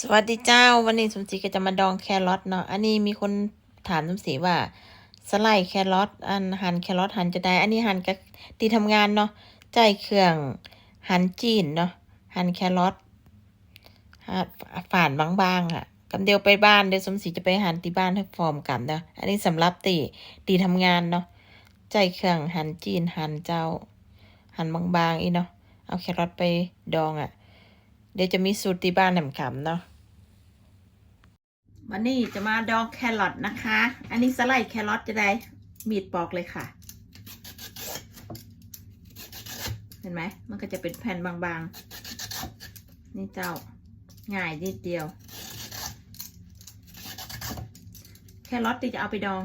สวัสดีเจ้า วันนี้สมศรีก็จะมาดองแครอทเนาะอันนี้มีคนถามสมศรีว่าสไลด์แครอทอันหั่นแครอทหั่นจะได้ อันนี้หั่นกับตีทำงานเนาะใจเครื่องหั่นจีนเนาะหั่นแครอทหั่นฝานบางๆอะกำเดียวไปบ้านเดี๋ยวสมศรีจะไปหั่นที่บ้านให้ฟอร์มกันเนาะอันนี้สำหรับตีตีทำงานเนาะใจเครื่องหั่นจีนหั่นเจ้า หั่นบางๆอีเนาะเอาแครอทไปดองอะ เดี๋ยวจะมีสูตรที่บ้านแหนมขำเนาะวันนี้จะมาดองแครอทนะคะ อันนี้สไลด์แครอทจะได้มีดปอกเลยค่ะ เห็นไหม มันก็จะเป็นแผ่นบางๆ นี่เจ้า ง่ายนิดเดียว แครอทที่จะเอาไปดอง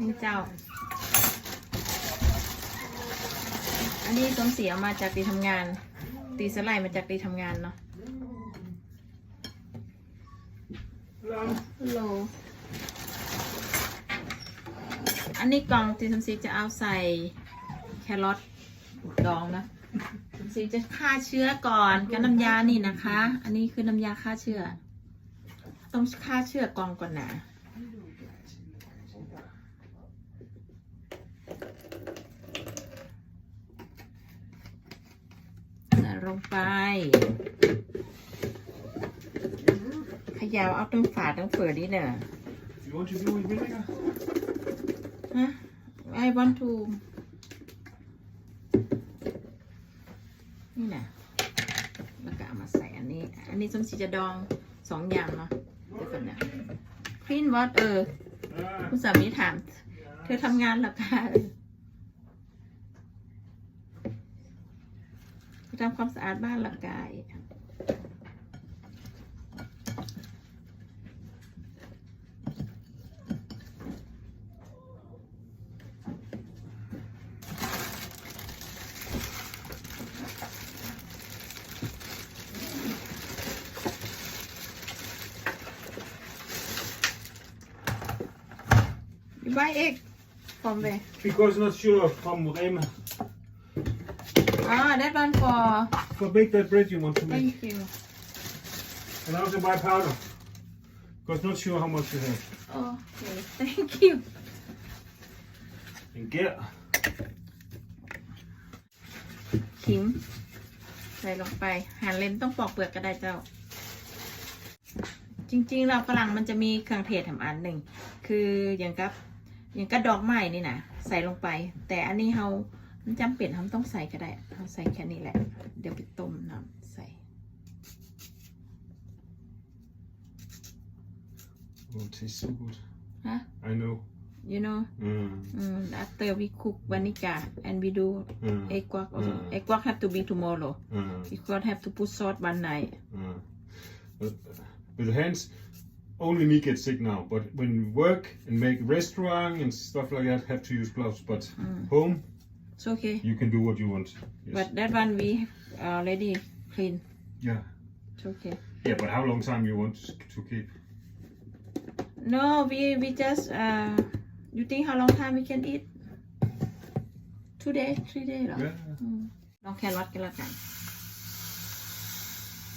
นี่ เจ้า อันนี้สมเสียมาจากตีทำงาน ตีสไลด์มาจากตีทำงานเนาะฮัลโหลอันนี้กล่องตีสมศรีจะเอาใส่แครอทดองนะสมศรีจะฆ่าเชื้อก่อนกับน้ำยานี่นะคะ อันนี้คือน้ำยาฆ่าเชื้อ ต้องฆ่าเชื้อกล่องก่อนนะ ลงไปเขยาวเอาตั้งฝาตั้งเปิดนี่เนอะ You want to do with vinegar? ฮะ I want to นี่นะแล้วก็เอามาใส่อันนี้ อันนี้สมศรีจะดองสองอย่างเนาะเดี๋ยวก่อนนะ clean what เออ Ah, คุณสามีถาม เธอทำงานเหรอคะเออ ทำความสะอาดบ้านละกายไปเอกพร้อมเลย because not sure of ความหมดไ Ah, that one for. For bake that bread you want to make. Thank you. And also buy powder. Because not sure how much you have. Okay, thank you. And get ขิงใส่ลงไปหั่นเลนต้องปอกเปลือกก็ได้เจ้า จริงๆ เราฝรั่งมันจะมีเครื่องเทศทำอันหนึ่ง คืออย่างกับอย่างกับดอกไม้นี่นะใส่ลงไป แต่อันนี้เรา มันจำเป็นเราต้องใส่ก็ได้เราใส่แค่นี้แหละ เดี๋ยวไปต้มน้ำใส่ Oh, it tastes so good. Huh? I know. you know Mm. mm, after we cook vanica and we do Mm. egg guac also Mm. egg guac have to be tomorrow Mm. because have to put salt one night Mm. But with hands, only me get sick now. But when we work and make restaurant and stuff like that, have to use gloves. But Mm. home, it's okay you can do what you want. Yes. but that one we already clean yeah. it's okay Yeah, but how long time you want to keep? no we we just uh you think how long time we can eat two days three days เหรอ Yeah. อืมลองแครอทกันแล้วกัน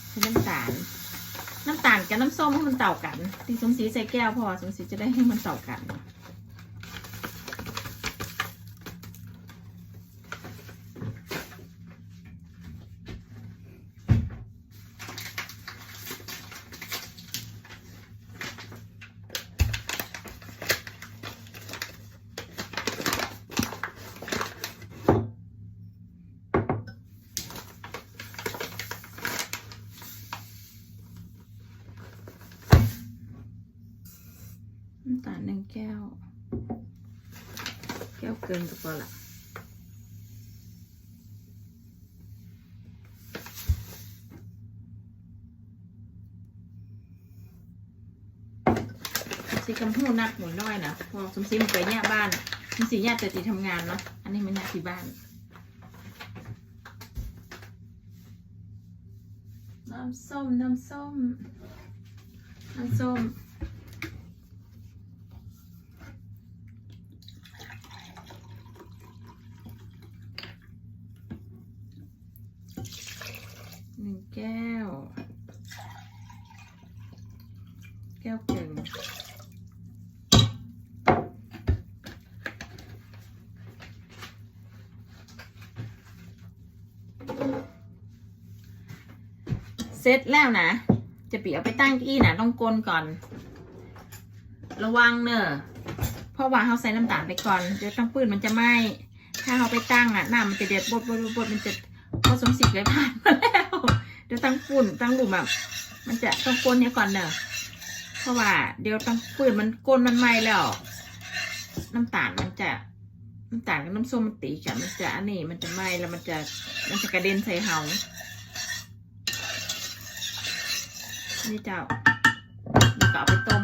ใช้น้ำตาล น้ำตาลกับน้ำส้มให้มันเต่ากันที่สมศรีใส่แก้วพอสมศรีจะได้ให้มันเต่ากัน น้ำตาลหนึ่งแก้ว แก้วเกินก็พอละสีกำพูนักหน่อยน้อยนะพอสมศรีมไปเนี่ยบ้านสมศรีเนี่ยแต่ตีทำงานเนาะอันนี้มันเนี่ยที่บ้านน้ำส้มน้ำส้มน้ำส้ม หนึ่งแก้ว แก้วกึ่งเสร็จแล้วนะ จะปีเอาไปตั้งที่นะต้องกลนก่อน ระวังเนอะเพราะว่าเขาใส่น้ำตาลไปก่อน เดี๋ยวตั้งปืนมันจะไหม้ ถ้าเราไปตั้งอะน้ำมันจะเดือดบดบดบดบดมันจะ พอสมศิษย์เลยผ่านมาแล้ว เดี๋ยวตั้งปุ่นตั้งหลุมแบบมันจะต้องกลนเนี่ยก่อนเนอะเพราะว่า เดี๋ยวตั้งปืนมันกลนมันไหม้แล้ว น้ำตาลมันจะน้ำตาลกับน้ำส้มมันตีกันมันจะอันนี้มันจะไหม้แล้วมันจะมันจะกระเด็นใส่เฮานี่เจ้าแล้วก็เอาไปต้ม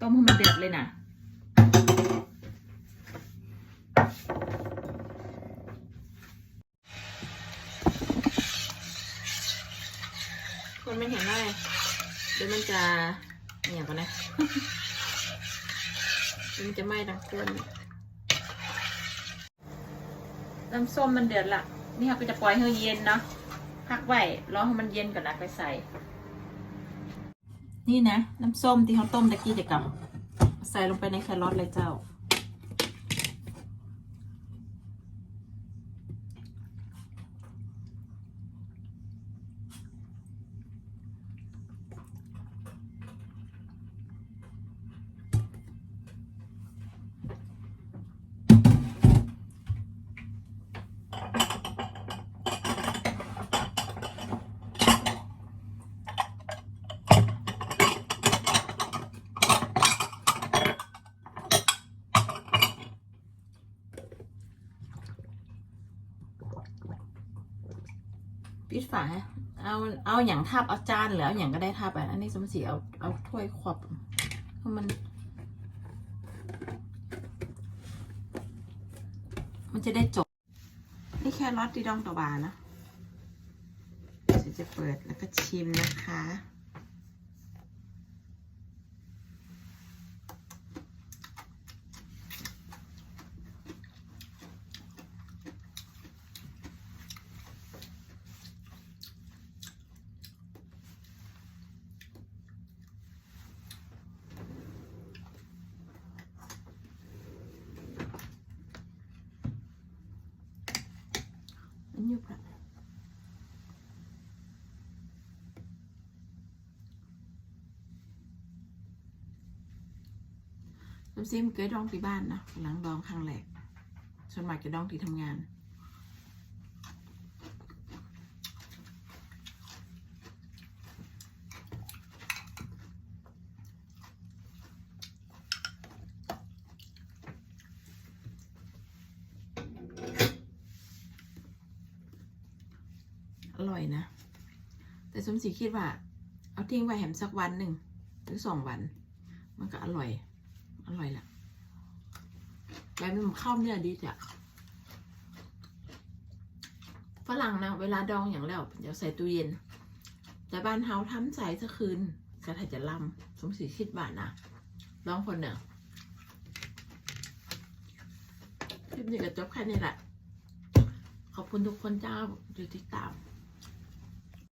ต้มให้มันเดือดเลยนะ คนไม่เห็นได้เดี๋ยวมันจะเนี่ยก่อนนะเดี๋ยมันจะไหม้ดังก้นน้ำส้มมันเดือดละนี่ค่ะก็จะปล่อยให้เย็นเนาะพักไว้รอให้มันเย็นก่อนนะไปใส่ นี่นะ น้ำส้มที่เขาต้มตะกี้จะกลับ ใส่ลงไปในแครอทเลยเจ้า ดฝาเอาเอาอย่างทับเอาจานหรือเอาอย่างก็ได้ทับอันนี้สมศรีเอาเอาถ้วยขวบเพราะมัน มันจะได้จบ นี่แค่รอดดีดองตัวบานะฉันจะเปิดแล้วก็ชิมนะคะันยุบละน้ำซิมเกยดองที่บ้านนะหลังดองครั้งแรกส่วนมากจะดองที่ทำงาน อร่อยนะ แต่สมศรีคิดว่า เอาทิ้งไว้แหมสักวันหนึ่งหรือสองวัน มันก็อร่อย อร่อยละแบบมันเข้าเนื้อดีจ้ะฝรั่งนะเวลาดองอย่างแล้วเดี๋ยวใส่ตู้เย็น แต่บ้านเฮาทำใส่สักคืนก็ถ้าจะล่ำสมศรีคิดว่านะลองคนเนอะคลิปนี้ก็จบแค่นี้แหละ ขอบคุณทุกคนเจ้าที่ติดตาม